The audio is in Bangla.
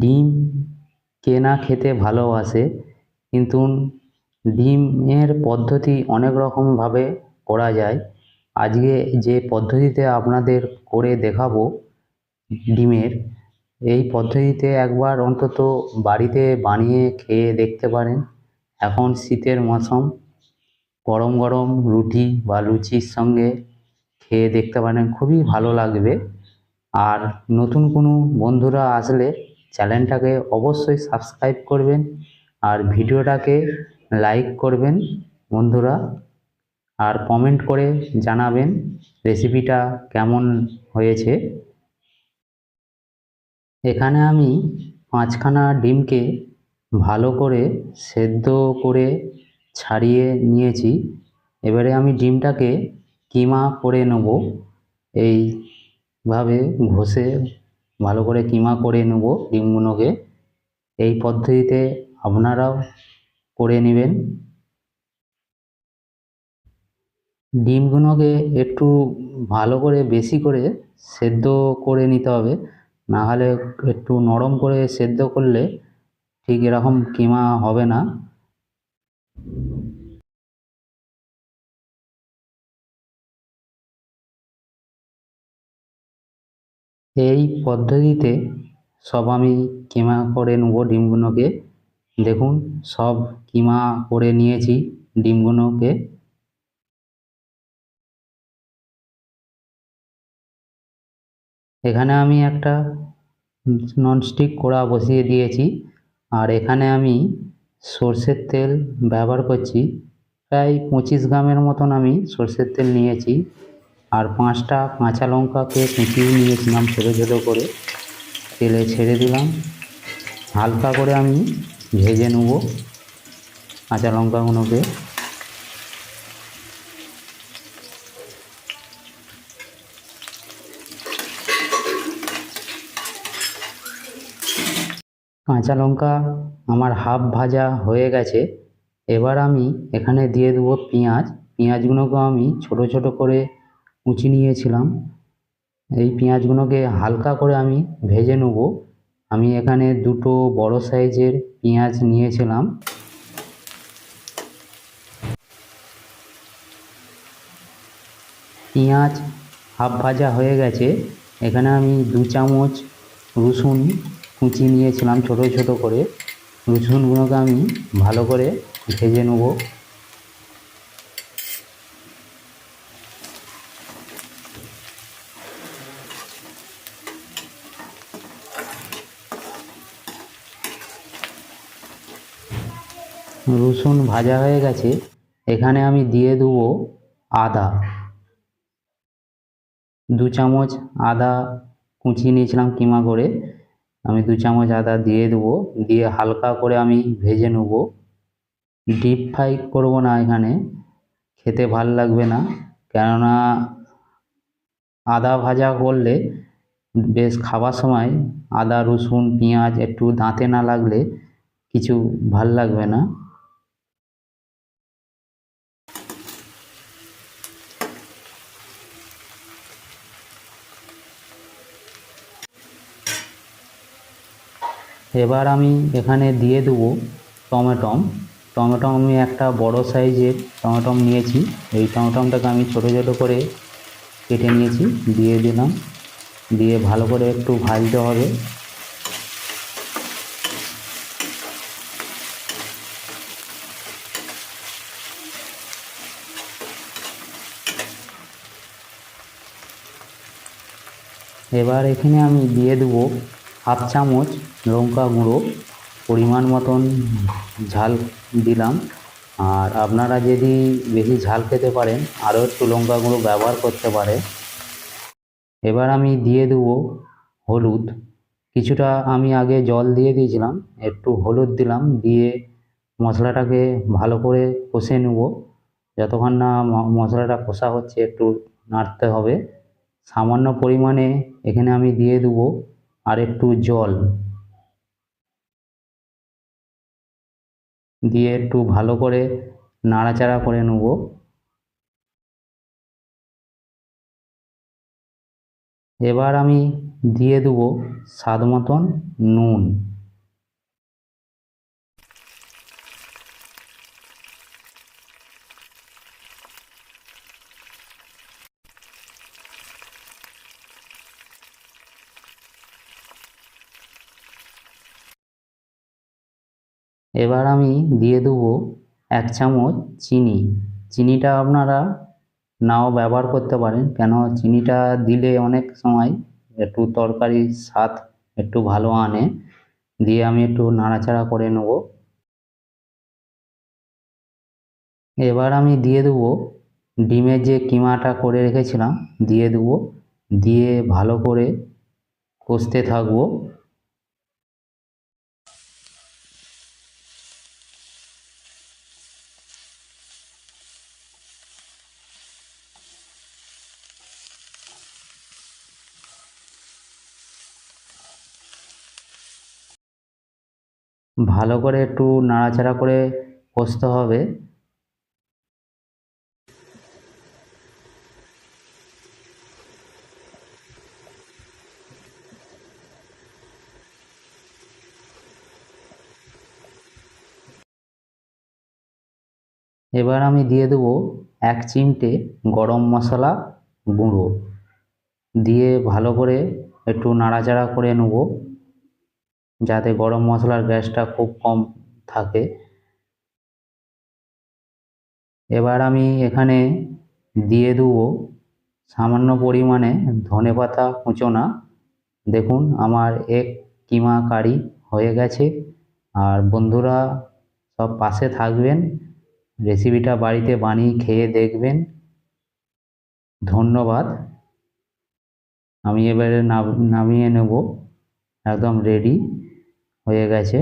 ডিম কে না খেতে ভালোবাসে, কিন্তু ডিমের পদ্ধতি অনেক রকমভাবে করা যায়। আজকে যে পদ্ধতিতে আপনাদের করে দেখাবো ডিমের, এই পদ্ধতিতে একবার অন্তত বাড়িতে বানিয়ে খেয়ে দেখতে পারেন। এখন শীতের মরশুম গরম গরম রুটি বা লুচির সঙ্গে খেয়ে দেখতে পারেন, খুবই ভালো লাগবে। আর নতুন কোনো বন্ধুরা আসলে চ্যানেলটাকে অবশ্যই সাবস্ক্রাইব করবেন আর ভিডিওটাকে লাইক করবেন বন্ধুরা আর কমেন্ট করে জানাবেন রেসিপিটা কেমন হয়েছে। এখানে আমি পাঁচখানা ডিমকে ভালো করে সেদ্ধ করে ছাড়িয়ে নিয়েছি। এবারে আমি ডিমটাকে কিমা করে নেব। এইভাবে ঘষে ভালো করে কিমা করে নেব ডিমগুলোকে। এই পদ্ধতিতে আপনারাও করে নেবেন। ডিমগুলোকে একটু ভালো করে বেশি করে সেদ্ধ করে নিতে হবে। না হলে একটু নরম করে সেদ্ধ করলে ঠিক এরকম কিমা হবে না। এই পদ্ধতিতে সব আমি কিমা করে নেব ডিমগুলোকে। দেখুন, সব কিমা করে নিয়েছি ডিমগুলোকে। এখানে আমি একটা ননস্টিক কড়া বসিয়ে দিয়েছি। আর এখানে আমি সর্ষের তেল ব্যবহার করছি। প্রায় পঁচিশ গ্রামের মতন আমি সর্ষের তেল নিয়েছি। আর পাঁচটা কাঁচা লঙ্কাকে কুচিয়ে নিয়েছিলাম ছোটো ছোটো করে। তেলে ছেড়ে দিলাম। হালকা করে আমি ভেজে নেব কাঁচা লঙ্কাগুলোকে। কাঁচা লঙ্কা আমার হাফ ভাজা হয়ে গেছে। এবার আমি এখানে দিয়ে দেবো পেঁয়াজ। পেঁয়াজগুলোকে আমি ছোটো ছোটো করে কুচি নিয়েছিলাম। এই পেঁয়াজগুলোকে হালকা করে আমি ভেজে নেব। আমি এখানে দুটো বড় সাইজের পেঁয়াজ নিয়েছিলাম। পেঁয়াজ হাফ ভাজা হয়ে গেছে। এখানে আমি দু চামচ রসুন কুচি নিয়েছিলাম ছোটো ছোটো করে। রসুনগুলোকে আমি ভালো করে ভেজে নেব। রসুন ভাজা হয়ে গেছে, এখানে আমি দিয়ে দেবো আদা। দু চামচ আদা কুচিয়ে নিয়েছিলাম কিমা করে, আমি দু চামচ আদা দিয়ে দেবো, দিয়ে হালকা করে আমি ভেজে নেব। ডিপ ফ্রাই করব না এখানে, খেতে ভালো লাগবে না, কেননা আদা ভাজা করলে বেশ খাবার সময় আদা, রসুন, পেঁয়াজ একটু দাঁতে না লাগলে কিছু ভালো লাগবে না। এবার আমি এখানে দিয়ে দেবো টমেটম টমেটো আমি একটা বড় সাইজের টমেটম নিয়েছি। এই টমেটমটাকে আমি ছোটো ছোটো করে কেটে নিয়েছি। দিয়ে দিলাম। দিয়ে ভালো করে একটু ভাজতে হবে। এবার এখানে আমি দিয়ে দেবো হাফ চামচ লঙ্কা গুঁড়ো পরিমাণ মতন ঝাল দিলাম। আর আপনারা যদি বেশি ঝাল খেতে পারেন, আরও একটু লঙ্কা গুঁড়ো ব্যবহার করতে পারে। এবার আমি দিয়ে দেবো হলুদ। কিছুটা আমি আগে জল দিয়ে দিয়েছিলাম, একটু হলুদ দিলাম, দিয়ে মশলাটাকে ভালো করে কষে নেব। যতক্ষণ না মশলাটা কষা হচ্ছে, একটু নাড়তে হবে। সামান্য পরিমাণে এখানে আমি দিয়ে দেবো আর একটু জল দিয়ে একটু ভালো করে নাড়াচাড়া করে নেব। এবার আমি দিয়ে দেবো স্বাদ মতন নুন। এবার আমি দিয়ে দেবো এক চামচ চিনি। চিনিটা আপনারা নাও ব্যবহার করতে পারেন কেন চিনিটা দিলে অনেক সময় একটু তরকারির স্বাদ একটু ভালো আনে। দিয়ে আমি একটু নাড়াচাড়া করে নেব। এবার আমি দিয়ে দেবো ডিমের যে কিমাটা করে রেখেছিলাম, দিয়ে দেবো। দিয়ে ভালো করে কষতে থাকব। ভালো করে একটু নাড়াচাড়া করে কষতে হবে। এবার আমি দিয়ে দেবো এক চিমটে গরম মশলা গুঁড়ো। দিয়ে ভালো করে একটু নাড়াচাড়া করে নেব। যাতে গরম মশলার গ্যাসটা খুব কম থাকে। এবার আমি এখানে দিয়ে দেবো সামান্য পরিমাণে ধনেপাতা কুচোনা। দেখুন, আমার এক কিমা কারি হয়ে গেছে। আর বন্ধুরা, সব পাশে থাকবেন, রেসিপিটা বাড়িতে বানিয়ে খেয়ে দেখবেন। ধন্যবাদ। আমি এবারে নামিয়ে নেব, একদম রেডি হয়ে গেছে।